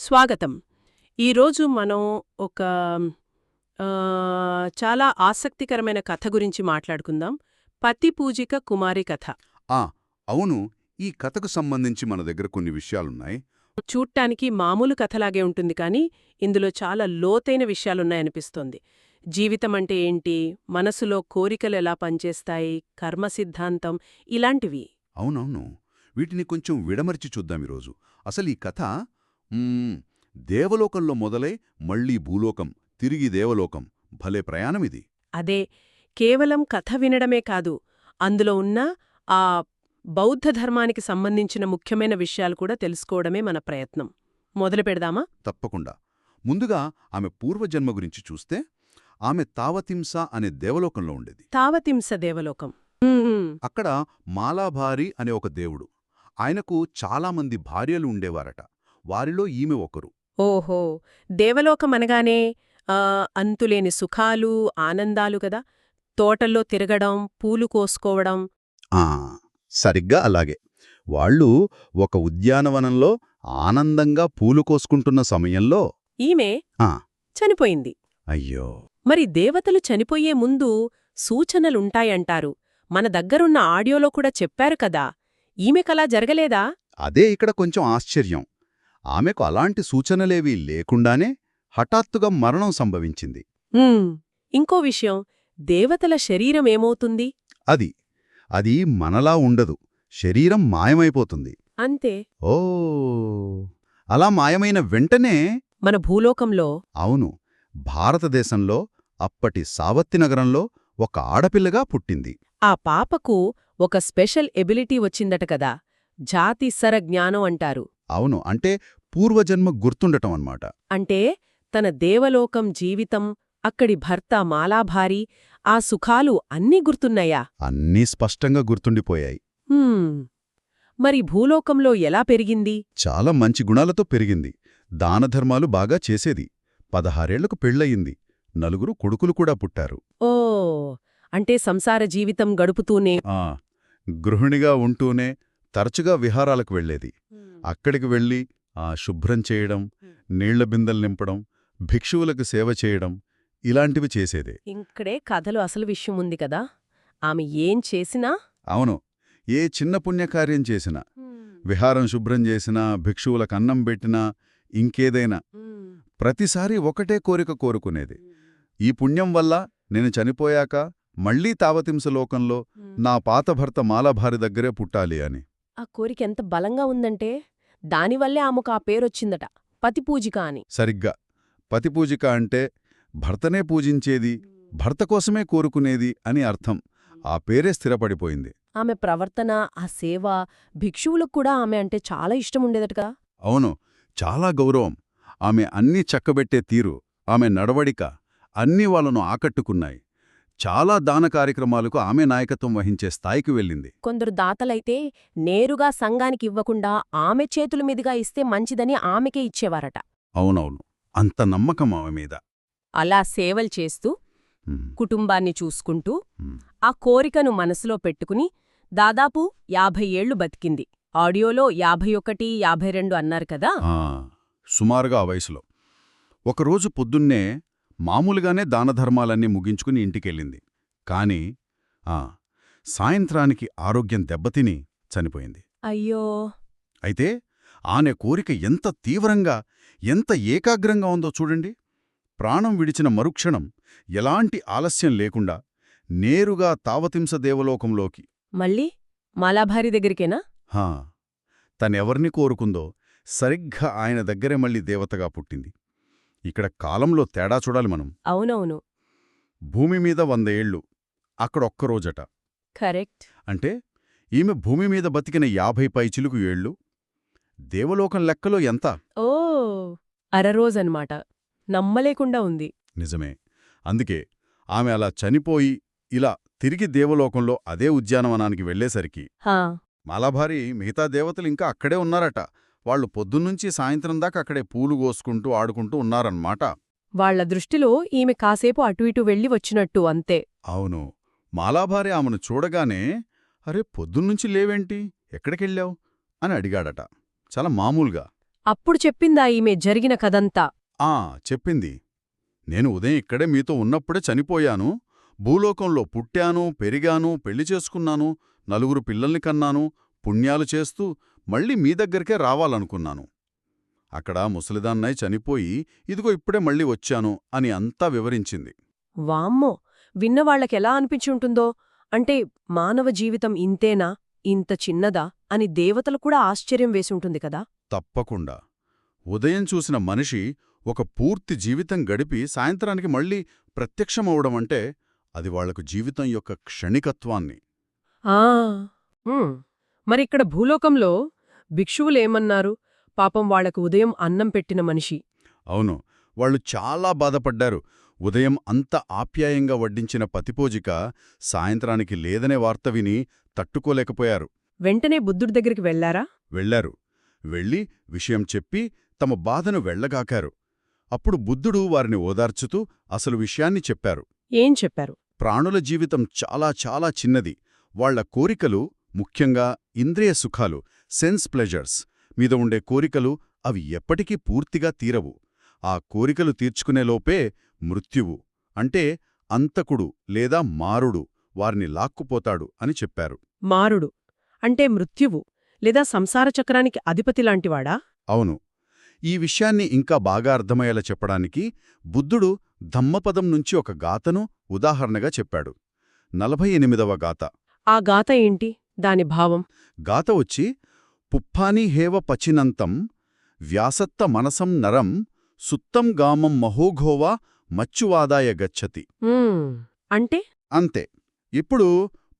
స్వాగతం. ఈరోజు మనం ఒక చాలా ఆసక్తికరమైన కథ గురించి మాట్లాడుకుందాం. పతి పూజిక కుమారి కథ. ఆ అవును. ఈ కథకు సంబంధించి మన దగ్గర కొన్ని విషయాలున్నాయి. చూడ్డానికి మామూలు కథలాగే ఉంటుంది కానీ ఇందులో చాలా లోతైన విషయాలున్నాయనిపిస్తోంది జీవితం అంటే ఏంటి? మనసులో కోరికలు ఎలా పనిచేస్తాయి? కర్మ సిద్ధాంతం ఇలాంటివి. అవునవును. వీటిని కొంచెం విడమర్చి చూద్దాం ఈరోజు. అసలు ఈ కథ దేవలోకంలో మొదలై మళ్ళీ భూలోకం తిరిగి దేవలోకం. భలే ప్రయాణమిది. అదే కేవలం కథ వినడమే కాదు అందులో ఉన్న ఆ బౌద్ధ ధర్మానికి సంబంధించిన ముఖ్యమైన విషయాలు కూడా తెలుసుకోవడమే మన ప్రయత్నం. మొదలు పెడదామా? తప్పకుండా. ముందుగా ఆమె పూర్వజన్మ గురించి చూస్తే ఆమె తావతింస అనే దేవలోకంలో ఉండేది. తావతింస దేవలోకం. అక్కడ మాలాభారి అనే ఒక దేవుడు. ఆయనకు చాలామంది భార్యలు ఉండేవారట. వారిలో ఈమె ఒకరు. ఓహో! దేవలోకం అనగానే ఆ, అంతులేని సుఖాలు ఆనందాలు కదా? తోటల్లో తిరగడం పూలు కోసుకోవడం. ఆ సరిగ్గా అలాగే. వాళ్ళు ఒక ఉద్యానవనంలో ఆనందంగా పూలు కోసుకుంటున్న సమయంలో ఈమె ఆ. చనిపోయింది. అయ్యో! మరి దేవతలు చనిపోయే ముందు సూచనలుంటాయంటారు. మన దగ్గరున్న ఆడియోలో కూడా చెప్పారు కదా. ఈమెకలా జరగలేదా? అదే ఇక్కడ కొంచెం ఆశ్చర్యం. ఆమెకు అలాంటి సూచనలేవీ లేకుండానే హఠాత్తుగా మరణం సంభవించింది. ఇంకో విషయం దేవతల శరీరం ఏమవుతుంది? అది అది మనలా ఉండదు. శరీరం మాయమైపోతుంది. అంతే. ఓ అలా మాయమైన వెంటనే మన భూలోకంలో అవును భారతదేశంలో అప్పటి సావత్తి నగరంలో ఒక ఆడపిల్లగా పుట్టింది. ఆ పాపకు ఒక స్పెషల్ ఎబిలిటీ వచ్చిందట కదా జాతిస్సర జ్ఞానం అంటారు. అవును అంటే పూర్వజన్మ గుర్తుండటం అన్నమాట. అంటే తన దేవలోకం జీవితం అక్కడి భర్త మాలాభారి ఆ సుఖాలు అన్నీ గుర్తున్నాయా? అన్నీ స్పష్టంగా గుర్తుండిపోయాయి. మరి భూలోకంలో ఎలా పెరిగింది? చాలా మంచి గుణాలతో పెరిగింది. దానధర్మాలు బాగా చేసేది. పదహారేళ్ళకు పెళ్ళయింది. నలుగురు కొడుకులు కూడా పుట్టారు. ఓ అంటే సంసార జీవితం గడుపుతూనే ఆ గృహిణిగా ఉంటూనే తరచుగా విహారాలకు వెళ్ళేది. అక్కడికి వెళ్ళి శుభ్రం చేయడం నీళ్ళ బిందెలు నింపడం భిక్షువులకు సేవ చేయడం ఇలాంటివి చేసేదే. ఇంకడే కథలో అసలు విషయం ఉంది కదా. ఆమె ఏం చేసినా అవును. ఏ చిన్న పుణ్యకార్యం చేసినా విహారం శుభ్రం చేసినా భిక్షువులకు అన్నం పెట్టినా ఇంకేదైనా ప్రతిసారి ఒకటే కోరిక కోరుకునేది. ఈ పుణ్యం వల్ల నేను చనిపోయాక మళ్ళీ తావతింస లోకంలో నా పాత భర్త మాలాభారి దగ్గరే పుట్టాలి అని. ఆ కోరిక ఎంత బలంగా ఉందంటే దానివల్లే ఆమెకు ఆ పేరొచ్చిందట. పతిపూజిక అని. సరిగ్గా. పతిపూజిక అంటే భర్తనే పూజించేది భర్త కోసమే కోరుకునేది అని అర్థం. ఆ పేరే స్థిరపడిపోయింది. ఆమె ప్రవర్తన ఆ సేవ భిక్షువులకు కూడా ఆమె అంటే చాలా ఇష్టం ఉండేదటగా అవును. చాలా గౌరవం. ఆమె అన్నీ చక్కబెట్టే తీరు ఆమె నడవడిక అన్నీ వాళ్ళను ఆకట్టుకున్నాయి. చాలా దాన కార్యక్రమాలకు ఆమె నాయకత్వం వహించే స్థాయికి వెళ్ళింది. కొందరు దాతలైతే నేరుగా సంఘానికి ఇవ్వకుండా ఆమె చేతుల మీదుగా ఇస్తే మంచిదని ఆమెకే ఇచ్చేవారట. అవునవును. అంత నమ్మకం ఆమె మీద. అలా సేవలు చేస్తూ కుటుంబాన్ని చూసుకుంటూ. ఆ కోరికను మనసులో పెట్టుకుని దాదాపు యాభై ఏళ్ళు బతికింది. ఆడియోలో యాభై ఒకటి యాభై రెండు అన్నారు కదా? సుమారుగా ఆ వయసులో. ఒకరోజు పొద్దున్నే మామూలుగానే దానధర్మాలన్నీ ముగించుకుని ఇంటికెళ్ళింది. కాని ఆ సాయంత్రానికి ఆరోగ్యం దెబ్బతిని చనిపోయింది. అయ్యో! అయితే ఆమె కోరిక ఎంత తీవ్రంగా ఎంత ఏకాగ్రంగా ఉందో చూడండి. ప్రాణం విడిచిన మరుక్షణం ఎలాంటి ఆలస్యం లేకుండా నేరుగా తావతింస దేవలోకంలోకి. మళ్ళీ? మాలాభారి దగ్గరికేనా? హా! తనెవర్ని కోరుకుందో సరిగ్గా ఆయన దగ్గరే మళ్ళీ దేవతగా పుట్టింది. ఇక్కడ కాలంలో తేడా చూడాలి మనం. అవునవును. భూమి మీద వంద ఏళ్ళు. అక్కడొక్కరోజట కరెక్ట్. అంటే ఈమె భూమి మీద బతికిన యాభై పైచిలుకు ఏళ్ళు. దేవలోకం లెక్కలో ఎంత? ఓ! అరరోజన్మాట. నమ్మలేకుండా ఉంది. నిజమే. అందుకే ఆమె అలా చనిపోయి ఇలా తిరిగి దేవలోకంలో అదే ఉద్యానవనానికి వెళ్ళేసరికి హా. మాలాభారి మిగతా దేవతలు ఇంకా అక్కడే ఉన్నారట. వాళ్ళు పొద్దున్నుంచి సాయంత్రం దాకా అక్కడే పూలు కోసుకుంటూ ఆడుకుంటూ ఉన్నారన్నమాట. వాళ్ళ దృష్టిలో ఈమె కాసేపు అటు ఇటు వెళ్ళి వచ్చినట్టు అంతే. అవును. మాలాభారి ఆమెను చూడగానే అరే పొద్దున్నుంచి లేవేంటి? ఎక్కడికెళ్ళావు? అని అడిగాడట. చాలా మామూలుగా. అప్పుడు చెప్పిందా ఈమె జరిగిన కథంతా? ఆ చెప్పింది. నేను ఉదయం ఇక్కడే మీతో ఉన్నప్పుడే చనిపోయాను. భూలోకంలో పుట్టాను పెరిగాను పెళ్ళి చేసుకున్నాను నలుగురు పిల్లల్ని కన్నాను పుణ్యాలు చేస్తూ మళ్ళీ మీ దగ్గరికే రావాలనుకున్నాను. అక్కడ ముసలిదాన్నై చనిపోయి ఇదిగో ఇప్పుడే మళ్ళీ వచ్చాను అని అంతా వివరించింది. వామ్మో! విన్నవాళ్ళకెలా అనిపించుంటుందో? అంటే మానవ జీవితం ఇంతేనా? ఇంత చిన్నదా? అని దేవతలు కూడా ఆశ్చర్యం వేసుంటుంది కదా? తప్పకుండా. ఉదయం చూసిన మనిషి ఒక పూర్తి జీవితం గడిపి సాయంత్రానికి మళ్ళీ ప్రత్యక్షమవడం అంటే అది వాళ్ళకు జీవితం యొక్క క్షణికత్వాన్ని. ఆ! మరిక్కడ భూలోకంలో భిక్షువులేమన్నారు? పాపం వాళ్ళకు ఉదయం అన్నం పెట్టిన మనిషి. అవును వాళ్ళు చాలా బాధపడ్డారు. ఉదయం అంత ఆప్యాయంగా వడ్డించిన పతిపోజిక సాయంత్రానికి లేదనే వార్త విని తట్టుకోలేకపోయారు. వెంటనే బుద్ధుడి దగ్గరికి వెళ్ళారా వెళ్ళారు వెళ్ళి విషయం చెప్పి తమ బాధను వెళ్ళగాకారు అప్పుడు బుద్ధుడు వారిని ఓదార్చుతూ అసలు విషయాన్ని చెప్పారు. ఏం చెప్పారు? ప్రాణుల జీవితం చాలా చాలా చిన్నది. వాళ్ళ కోరికలు ముఖ్యంగా ఇంద్రియ సుఖాలు. సెన్స్ ప్లెజర్స్ మీద ఉండే కోరికలు అవి ఎప్పటికీ పూర్తిగా తీరవు. ఆ కోరికలు తీర్చుకునేలోపే మృత్యువు అంటే అంతకుడు లేదా మారుడు వారిని లాక్కుపోతాడు అని చెప్పారు. మారుడు అంటే మృత్యువు లేదా సంసార చక్రానికి అధిపతిలాంటివాడా అవును. ఈ విషయాన్ని ఇంకా బాగా అర్థమయ్యేలా చెప్పడానికి బుద్ధుడు ధమ్మపదం నుంచి ఒక గాథను ఉదాహరణగా చెప్పాడు. నలభై ఎనిమిదవ గాథ. ఆ గాథ ఏంటి? దాని భావం? గాత వచ్చి పుప్పాని హేవ పచినంతం వ్యాసత్త మనసం నరం సుత్తం గామం మహోఘోవా మచ్చువాదాయ గచ్చతి. అంటే? అంతే. ఇప్పుడు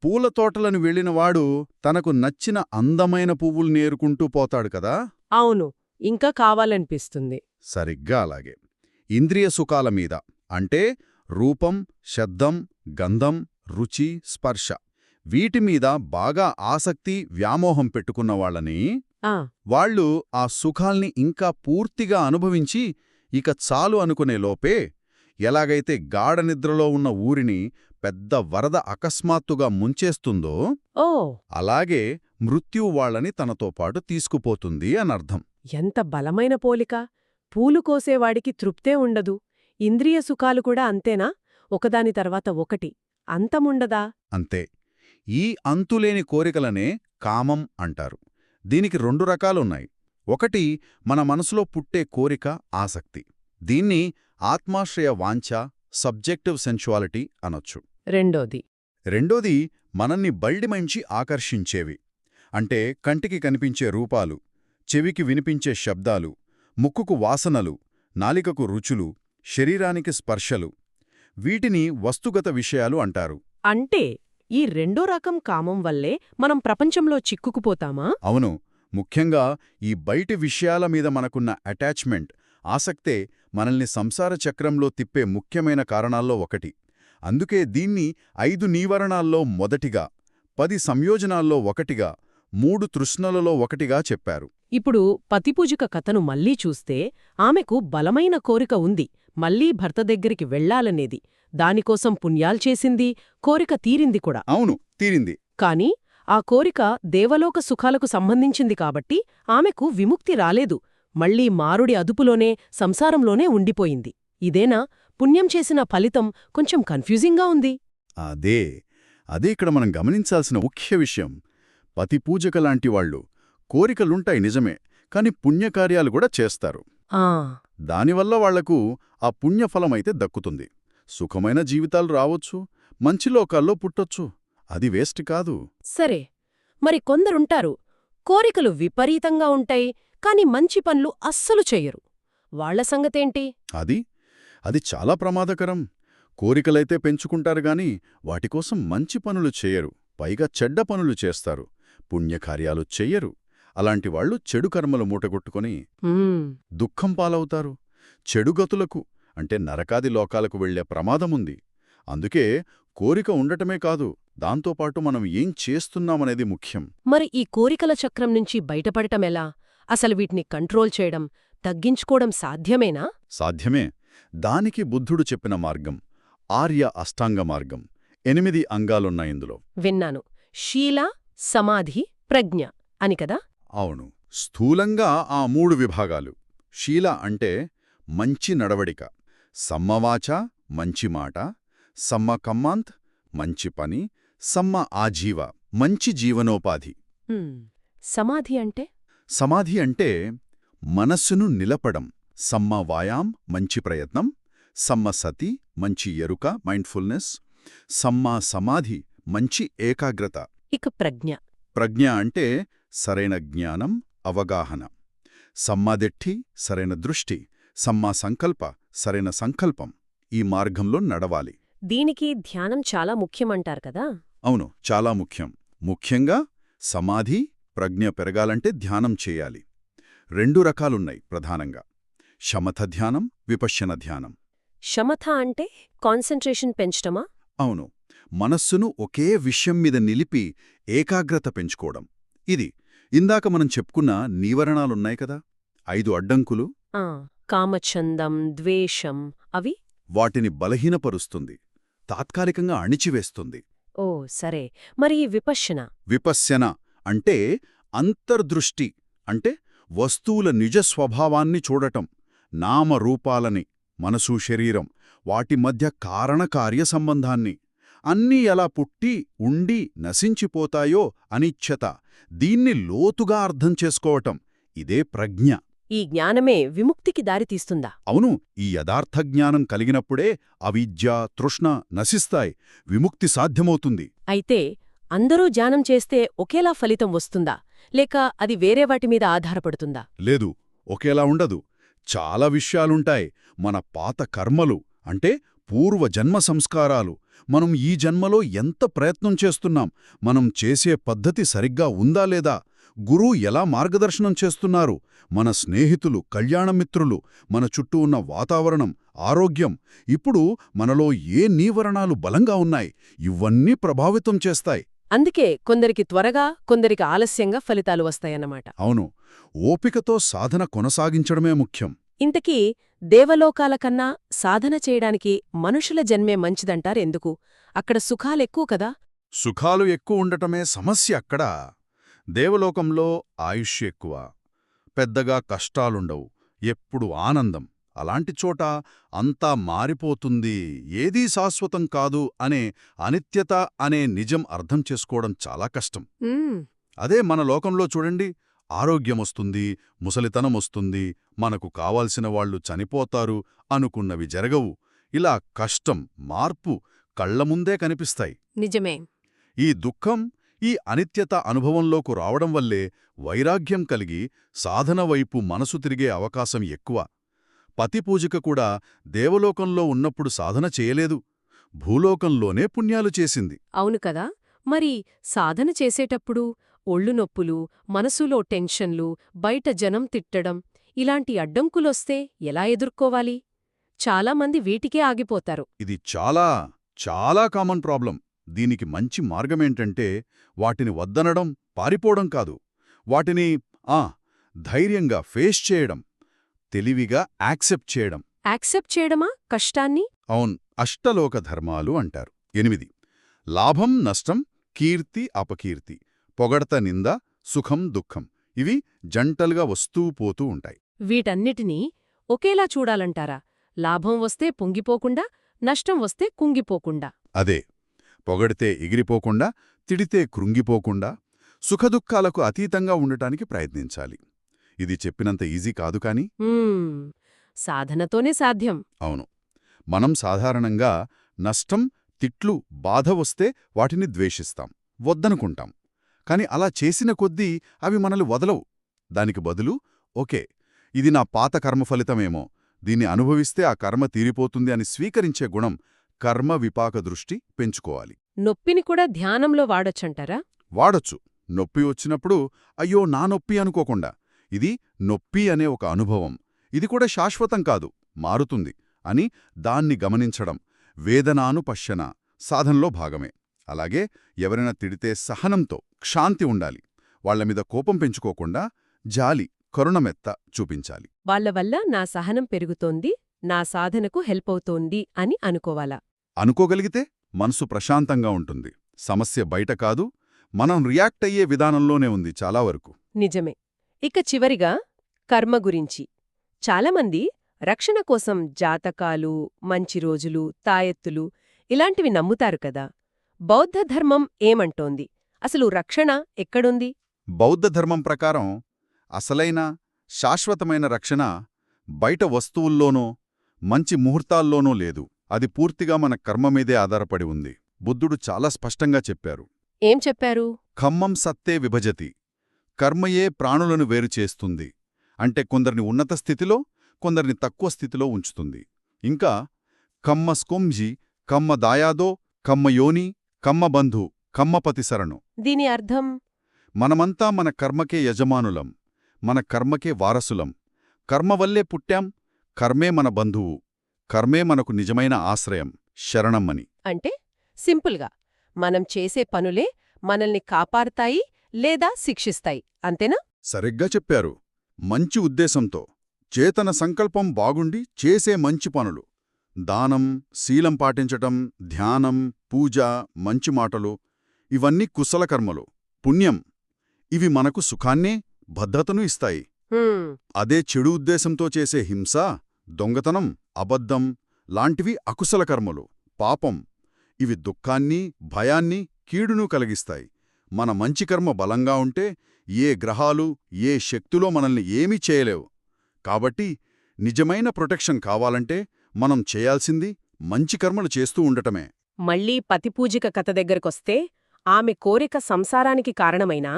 పూల తోటలను వెళ్ళినవాడు తనకు నచ్చిన అందమైన పువ్వులు నేరుకుంటూ పోతాడు కదా? అవును. ఇంకా కావాలనిపిస్తుంది. సరిగ్గా అలాగే. ఇంద్రియ సుఖాల మీద. అంటే రూపం శబ్దం గంధం రుచి స్పర్శ. వీటి మీద బాగా ఆసక్తి వ్యామోహం పెట్టుకున్న వాళ్ళని ఆ. వాళ్ళు ఆ సుఖాల్ని ఇంకా పూర్తిగా అనుభవించి ఇక చాలు అనుకునే లోపే ఎలాగైతే గాఢనిద్రలో ఉన్న ఊరిని పెద్ద వరద అకస్మాత్తుగా ముంచేస్తుందో ఓ. అలాగే మృత్యువు వాళ్ళని తనతో పాటు తీసుకుపోతుంది అనర్థం. ఎంత బలమైన పోలిక! పూలు కోసేవాడికి తృప్తే ఉండదు. ఇంద్రియ సుఖాలు కూడా అంతేనా? ఒకదాని తర్వాత ఒకటి. అంతముండదా? అంతే. ఈ అంతులేని కోరికలనే కామం అంటారు. దీనికి రెండు రకాలున్నాయి. ఒకటి మన మనసులో పుట్టే కోరిక ఆసక్తి. దీన్ని ఆత్మాశ్రయ వాంఛ సబ్జెక్టివ్ సెన్చువాలిటీ అనొచ్చు. రెండోది. రెండోది మనల్ని బల్డిమంచి ఆకర్షించేవి. అంటే కంటికి కనిపించే రూపాలు చెవికి వినిపించే శబ్దాలు ముక్కుకు వాసనలు నాలికకు రుచులు శరీరానికి స్పర్శలు వీటిని వస్తుగత విషయాలు అంటారు. అంటే ఈ రెండో రకం కామం వల్లే మనం ప్రపంచంలో చిక్కుకుపోతామా? అవును. ముఖ్యంగా ఈ బయటి విషయాల మీద మనకున్న అటాచ్మెంట్ ఆసక్తే మనల్ని సంసార చక్రంలో తిప్పే ముఖ్యమైన కారణాల్లో ఒకటి. అందుకే దీన్ని ఐదు నీవరణాల్లో మొదటిగా పది సంయోజనాల్లో ఒకటిగా మూడు తృష్ణలలో ఒకటిగా చెప్పారు. ఇప్పుడు పతిపూజిక కథను మళ్ళీ చూస్తే ఆమెకు బలమైన కోరిక ఉంది. మళ్ళీ భర్త దగ్గరికి వెళ్ళాలనేది దానికోసం పుణ్యాల్ చేసింది కోరిక తీరింది కూడా. అవును తీరింది. కాని ఆ కోరిక దేవలోక సుఖాలకు సంబంధించింది కాబట్టి ఆమెకు విముక్తి రాలేదు. మళ్ళీ మారుడి అదుపులోనే సంసారంలోనే ఉండిపోయింది. ఇదేనా? పుణ్యం చేసిన ఫలితం కొంచెం కన్ఫ్యూజింగ్గా ఉంది. అదే అదే ఇక్కడ మనం గమనించాల్సిన ముఖ్య విషయం. పతి పూజక లాంటి వాళ్ళు కోరికలుంటాయి నిజమే కాని పుణ్యకార్యాలు కూడా చేస్తారు. ఆ. దానివల్ల వాళ్ళకు ఆ పుణ్యఫలమైతే దక్కుతుంది. సుఖమైన జీవితాలు రావచ్చు మంచి లోకాల్లో పుట్టొచ్చు. అది వేస్ట్ కాదు. సరే మరి కొందరుంటారు కోరికలు విపరీతంగా ఉంటాయి కాని మంచి పనులు అస్సలు చెయ్యరు. వాళ్ళ సంగతేంటి? అది అది చాలా ప్రమాదకరం. కోరికలైతే పెంచుకుంటారు గాని వాటికోసం మంచి పనులు చేయరు పైగా చెడ్డ పనులు చేస్తారు. పుణ్యకార్యాలు చెయ్యరు. అలాంటి వాళ్ళు చెడు కర్మలు మూటగొట్టుకొని దుఃఖం పాలవుతారు. చెడుగతులకు అంటే నరకాది లోకాలకు వెళ్ళే ప్రమాదముంది. అందుకే కోరిక ఉండటమే కాదు దాంతోపాటు మనం ఏం చేస్తున్నామనేది ముఖ్యం. మరి ఈ కోరికల చక్రం నుంచి బయటపడటమెలా అసలు వీటిని కంట్రోల్ చేయడం తగ్గించుకోవడం సాధ్యమేనా? సాధ్యమే. దానికి బుద్ధుడు చెప్పిన మార్గం ఆర్య అష్టాంగ మార్గం. ఎనిమిది అంగాలున్నాయిందులో విన్నాను. శీల సమాధి ప్రజ్ఞ అని కదా? అవును. స్థూలంగా ఆ మూడు విభాగాలు. శీల అంటే మంచి నడవడిక. సమ్మవాచ మంచి మాట. సమ్మ కమ్మాంత్ మంచి పని. సమ్మ ఆజీవ మంచి జీవనోపాధి. సమాధి అంటే? సమాధి అంటే మనస్సును నిలపడం. సమ్మ వాయాం మంచి ప్రయత్నం. సమ్మ సతి మంచి ఎరుక మైండ్ఫుల్నెస్. సమ్మ సమాధి మంచి ఏకాగ్రత. ఇక ప్రజ్ఞ. ప్రజ్ఞ అంటే సరైన జ్ఞానం అవగాహన. సమ్మదెట్టి సరైన దృష్టి. సమ్మ సంకల్ప సరైన సంకల్పం. ఈ మార్గంలో నడవాలి. దీనికి ధ్యానం చాలా ముఖ్యమంటారు కదా? అవును చాలా ముఖ్యం. ముఖ్యంగా సమాధి ప్రజ్ఞ పెరగాలంటే ధ్యానం చేయాలి. రెండు రకాలున్నాయి ప్రధానంగా. శమథ ధ్యానం విపశ్యన ధ్యానం. శమథ అంటే కాన్సంట్రేషన్ పెంచటమా? అవును. మనస్సును ఒకే విషయం మీద నిలిపి ఏకాగ్రత పెంచుకోవడం. ఇది ఇందాక మనం చెప్పుకున్న నీవరణాలున్నాయి కదా? ఐదు అడ్డంకులు. ఆ కామచందం ద్వేషం అవి? వాటిని బలహీనపరుస్తుంది. తాత్కాలికంగా అణిచివేస్తుంది. ఓ సరే. మరి విపశ్యన విపశ్యన అంటే అంతర్దృష్టి అంటే వస్తువుల నిజ స్వభావాన్ని చూడటం నామరూపాలని మనసు శరీరం వాటి మధ్య కారణకార్య సంబంధాన్ని. అన్నీ ఎలా పుట్టి ఉండి నశించిపోతాయో అనిచ్ఛత. దీన్ని లోతుగా అర్థం చేసుకోవటం. ఇదే ప్రజ్ఞ. ఈ జ్ఞానమే విముక్తికి దారితీస్తుందా? అవును ఈ యథార్థ జ్ఞానం కలిగినప్పుడే అవిద్య తృష్ణ నశిస్తాయి. విముక్తి సాధ్యమవుతుంది. అయితే అందరూ ధ్యానం చేస్తే ఒకేలా ఫలితం వస్తుందా? లేక అది వేరే వాటి మీద ఆధారపడుతుందా? లేదు ఒకేలా ఉండదు. చాలా విషయాలుంటాయి. మన పాత కర్మలు అంటే పూర్వ జన్మ సంస్కారాలు. మనం ఈ జన్మలో ఎంత ప్రయత్నం చేస్తున్నాం? మనం చేసే పద్ధతి సరిగ్గా ఉందా లేదా? గురువు ఎలా మార్గదర్శనం చేస్తున్నారు? మన స్నేహితులు కళ్యాణమిత్రులు మన చుట్టూ ఉన్న వాతావరణం ఆరోగ్యం ఇప్పుడు మనలో ఏ నీవరణాలు బలంగా ఉన్నాయి? ఇవన్నీ ప్రభావితం చేస్తాయి. అందుకే కొందరికి త్వరగా కొందరికి ఆలస్యంగా ఫలితాలు వస్తాయన్నమాట. అవును. ఓపికతో సాధన కొనసాగించడమే ముఖ్యం. ఇంతకీ దేవలోకాల కన్నా సాధన చేయడానికి మనుషుల జన్మే మంచిదంటారెందుకు అక్కడ సుఖాలెక్కువ కదా? సుఖాలు ఎక్కువ ఉండటమే సమస్య అక్కడ. దేవలోకంలో ఆయుష్ ఎక్కువ. పెద్దగా కష్టాలుండవు. ఎప్పుడు ఆనందం. అలాంటి చోట అంతా మారిపోతుంది. ఏదీ శాశ్వతం కాదు అనే అనిత్యత అనే నిజం అర్థం చేసుకోవడం చాలా కష్టం. అదే మన లోకంలో చూడండి. ఆరోగ్యమొస్తుంది ముసలితనమొస్తుంది మనకు కావాల్సిన వాళ్ళు చనిపోతారు అనుకున్నవి జరగవు. ఇలా కష్టం మార్పు కళ్ళముందే కనిపిస్తాయి. నిజమే. ఈ దుఃఖం ఈ అనిత్యత అనుభవంలోకి రావడం వల్లే వైరాగ్యం కలిగి సాధన వైపు మనసు తిరిగే అవకాశం ఎక్కువ. పతిపూజిక కూడా దేవలోకంలో ఉన్నప్పుడు సాధన చేయలేదు. భూలోకంలోనే పుణ్యాలు చేసింది. అవును కదా! మరి సాధన చేసేటప్పుడు ఒళ్ళు నొప్పులు మనసులో టెన్షన్లు బయట జనం తిట్టడం ఇలాంటి అడ్డంకులొస్తే ఎలా ఎదుర్కోవాలి? చాలామంది వీటికే ఆగిపోతారు. ఇది చాలా చాలా కామన్ ప్రాబ్లం. దీనికి మంచి మార్గమేంటంటే వాటిని వద్దనడం పారిపోవడం కాదు. వాటిని ఆ ధైర్యంగా ఫేస్ చేయడం తెలివిగా యాక్సెప్ట్ చేయడం. యాక్సెప్ట్ చేయడమా? కష్టాన్ని? అవున్ అష్టలోక ధర్మాలు అంటారు. ఎనిమిది లాభం నష్టం కీర్తి అపకీర్తి. పొగడత నింద సుఖం దుఃఖం ఇవి జంటలుగా వస్తూ పోతూ ఉంటాయి. వీటన్నిటినీ ఒకేలా చూడాలంటారా? లాభం వస్తే పొంగిపోకుండా నష్టం వస్తే కుంగిపోకుండా. అదే పొగడితే ఎగిరిపోకుండా తిడితే కృంగిపోకుండా సుఖదుఖాలకు అతీతంగా ఉండటానికి ప్రయత్నించాలి. ఇది చెప్పినంత ఈజీ కాదు కాని. సాధనతోనే సాధ్యం. అవును మనం సాధారణంగా నష్టం తిట్లు బాధ వస్తే వాటిని ద్వేషిస్తాం వద్దనుకుంటాం. కాని అలా చేసిన కొద్దీ అవి మనల్ని వదలవు. దానికి బదులు ఓకే ఇది నా పాత కర్మ ఫలితమేమో. దీన్ని అనుభవిస్తే ఆ కర్మ తీరిపోతుంది అని స్వీకరించే గుణం కర్మ విపాక దృష్టి పెంచుకోవాలి. నొప్పిని కూడా ధ్యానంలో వాడొచ్చంటారా? వాడొచ్చు. నొప్పి వచ్చినప్పుడు అయ్యో నా నొప్పి అనుకోకుండా. ఇది నొప్పి అనే ఒక అనుభవం. ఇది కూడా శాశ్వతం కాదు మారుతుంది అని దాన్ని గమనించడం వేదనాను పశ్యన సాధనలో భాగమే. అలాగే ఎవరైనా తిడితే సహనంతో క్షాంతి ఉండాలి. వాళ్ళ మీద కోపం పెంచుకోకుండా జాలి కరుణమెత్త చూపించాలి. వాళ్ళ వల్ల నా సహనం పెరుగుతోంది నా సాధనకు హెల్ప్ అవుతోంది అని అనుకోవాలా? అనుకోగలిగితే మనసు ప్రశాంతంగా ఉంటుంది. సమస్య బయట కాదు మనం రియాక్ట్ అయ్యే విధానంలోనే ఉంది చాలా వరకు. నిజమే. ఇక చివరిగా కర్మ గురించి. చాలామంది రక్షణ కోసం జాతకాలు మంచి రోజులు తాయెత్తులు ఇలాంటివి నమ్ముతారు కదా. బౌద్ధ ధర్మం ఏమంటోంది? అసలు రక్షణ ఎక్కడుంది? బౌద్ధ ధర్మం ప్రకారం అసలైన శాశ్వతమైన రక్షణ బయట వస్తువుల్లోనో మంచి ముహూర్తాల్లోనూ లేదు. అది పూర్తిగా మన కర్మ మీదే ఆధారపడి ఉంది. బుద్ధుడు చాలా స్పష్టంగా చెప్పారు. ఏం చెప్పారు? ఖమ్మం సత్తే విభజతి. కర్మయే ప్రాణులను వేరు చేస్తుంది. అంటే కొందరిని ఉన్నత స్థితిలో కొందరిని తక్కువ స్థితిలో ఉంచుతుంది. ఇంకా కమ్మ స్కొంజి కమ్మ దాయాదో కమ్మ యోని కమ్మ బంధు కమ్మపతి శరణు. దీని అర్థం? మనమంతా మన కర్మకే యజమానులం మన కర్మకే వారసులం. కర్మ వల్లే పుట్టాం కర్మే మన బంధువు కర్మే మనకు నిజమైన ఆశ్రయం శరణమ్మని. అంటే సింపుల్గా మనం చేసే పనులే మనల్ని కాపాడతాయి లేదా శిక్షిస్తాయి అంతేనా? సరిగ్గా చెప్పారు. మంచి ఉద్దేశంతో చేతన సంకల్పం బాగుండి చేసే మంచి పనులు. దానం శీలం పాటించటం ధ్యానం పూజ మంచి మాటలు ఇవన్నీ కుశల కర్మలు. పుణ్యం. ఇవి మనకు సుఖాన్నే భద్రతను ఇస్తాయి. అదే చెడు ఉద్దేశంతో చేసే హింస దొంగతనం అబద్ధం లాంటివి అకుశల కర్మలు. పాపం. ఇవి దుఃఖాన్ని భయాన్ని కీడును కలిగిస్తాయి. మన మంచి కర్మ బలంగా ఉంటే ఏ గ్రహాలు ఏ శక్తులో మనల్ని ఏమీ చేయలేవు. కాబట్టి నిజమైన ప్రొటెక్షన్ కావాలంటే మనం చేయాల్సింది మంచి కర్మలు చేస్తూ ఉండటమే. మళ్ళీ పతిపూజిక కథ దగ్గరకొస్తే ఆమె కోరిక సంసారానికి కారణమైనా?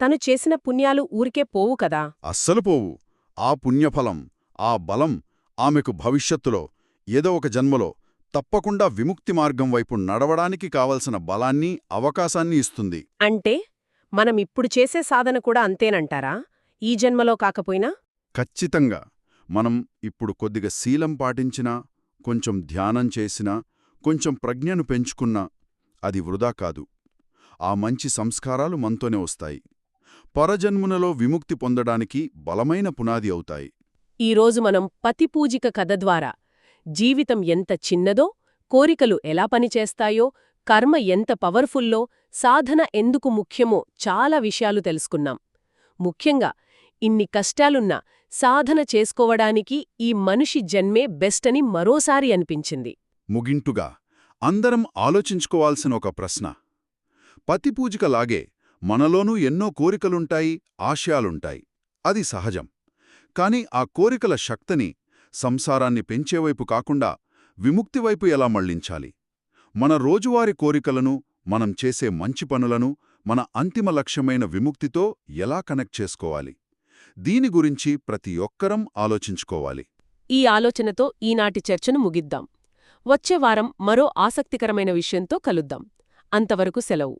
తను చేసిన పుణ్యాలు ఊరికే పోవు కదా? అస్సలు పోవు. ఆ పుణ్యఫలం ఆ బలం ఆమెకు భవిష్యత్తులో ఏదో ఒక జన్మలో తప్పకుండా విముక్తి మార్గం వైపు నడవడానికి కావలసిన బలాన్ని అవకాశాన్ని ఇస్తుంది. అంటే? మనం ఇప్పుడు చేసే సాధన కూడా అంతేనంటారా? ఈ జన్మలో కాకపోయినా? ఖచ్చితంగా. మనం ఇప్పుడు కొద్దిగా శీలం పాటించినా కొంచెం ధ్యానం చేసినా కొంచెం ప్రజ్ఞను పెంచుకున్నా అది వృధా కాదు. ఆ మంచి సంస్కారాలు మనతోనే వస్తాయి. పరజన్మునలో విముక్తి పొందడానికి బలమైన పునాది అవుతాయి. ఈరోజు మనం పతిపూజిక కథ ద్వారా జీవితం ఎంత చిన్నదో కోరికలు ఎలా పనిచేస్తాయో కర్మ ఎంత పవర్ఫుల్లో సాధన ఎందుకు ముఖ్యమో చాలా విషయాలు తెలుసుకున్నాం. ముఖ్యంగా ఇన్ని కష్టాలున్నా సాధన చేసుకోవడానికి ఈ మనిషి జన్మే బెస్టని మరోసారి అనిపించింది. ముగింటుగా అందరం ఆలోచించుకోవాల్సిన ఒక ప్రశ్న. పతిపూజికలాగే మనలోనూ ఎన్నో కోరికలుంటాయి ఆశయాలుంటాయి. అది సహజం. కాని ఆ కోరికల శక్తిని సంసారాన్ని పెంచేవైపు కాకుండా విముక్తివైపు ఎలా మళ్ళించాలి? మన రోజువారీ కోరికలను మనం చేసే మంచి పనులను మన అంతిమ లక్ష్యమైన విముక్తితో ఎలా కనెక్ట్ చేసుకోవాలి? దీని గురించి ప్రతి ఒక్కరం ఆలోచించుకోవాలి. ఈ ఆలోచనతో ఈనాటి చర్చను ముగిద్దాం. వచ్చే వారం మరో ఆసక్తికరమైన విషయంతో కలుద్దాం. అంతవరకు సెలవు.